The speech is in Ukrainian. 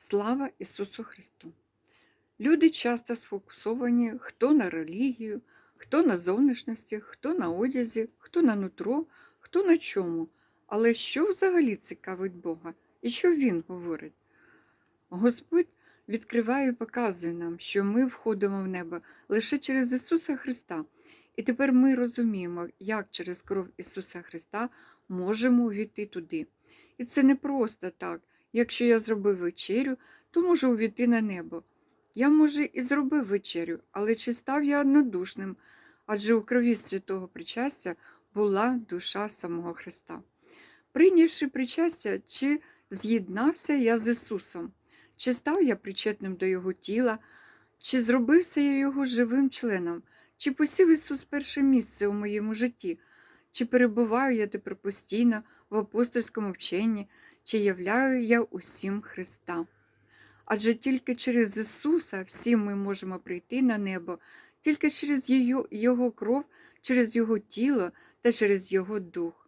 Слава Ісусу Христу! Люди часто сфокусовані хто на релігію, хто на зовнішності, хто на одязі, хто на нутро, хто на чому. Але що взагалі цікавить Бога і що Він говорить? Господь відкриває і показує нам, що ми входимо в небо лише через Ісуса Христа. І тепер ми розуміємо, як через кров Ісуса Христа можемо увійти туди. І це не просто так. Якщо я зробив вечерю, то можу увійти на небо. Я, може, і зробив вечерю, але чи став я однодушним? Адже у крові святого причастя була душа самого Христа. Прийнявши причастя, чи з'єднався я з Ісусом, чи став я причетним до Його тіла, чи зробився я Його живим членом, чи посів Ісус перше місце у моєму житті, чи перебуваю я тепер постійно в апостольському вченні, чи являю я усім Христа. Адже тільки через Ісуса всі ми можемо прийти на небо, тільки через Його, кров, через Його тіло та через Його дух.